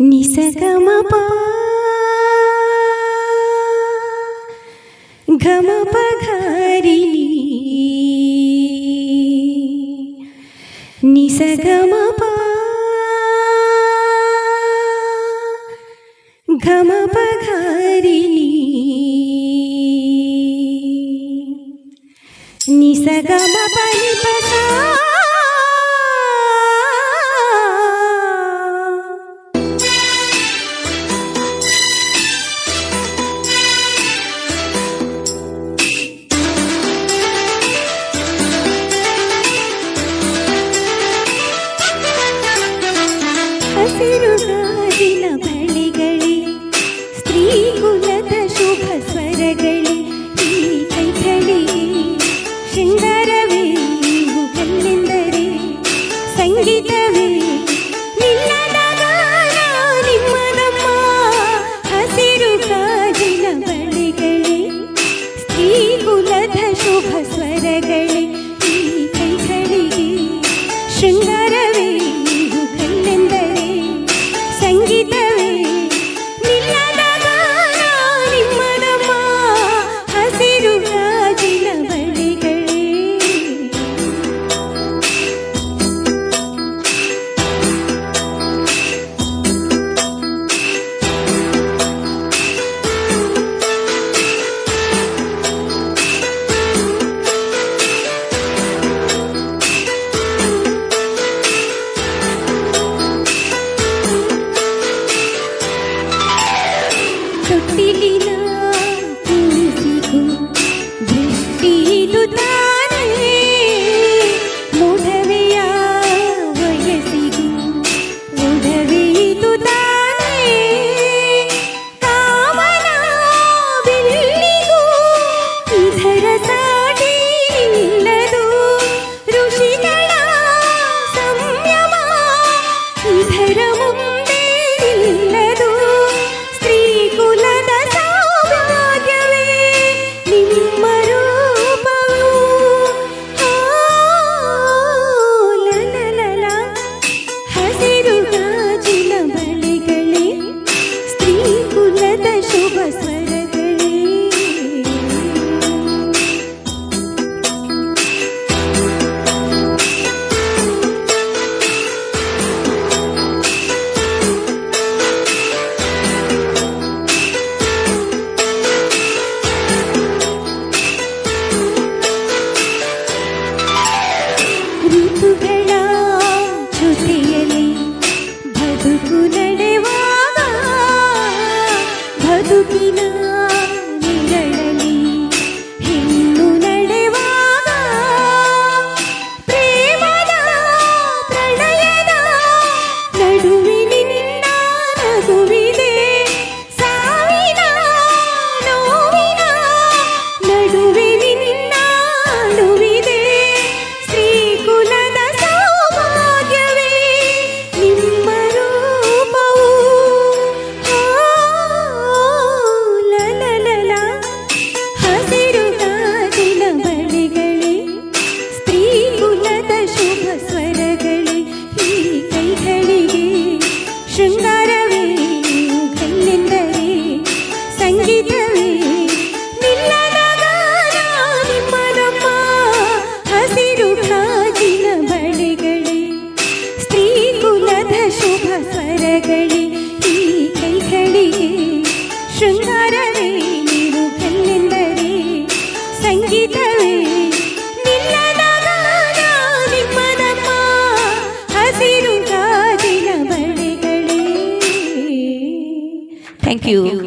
నిసగమ ఘమ పఘారిణి నిసగమ ఘమ పఘారిణి నిసగమ పని ಸಂಗೀತವೇ vai. 深爱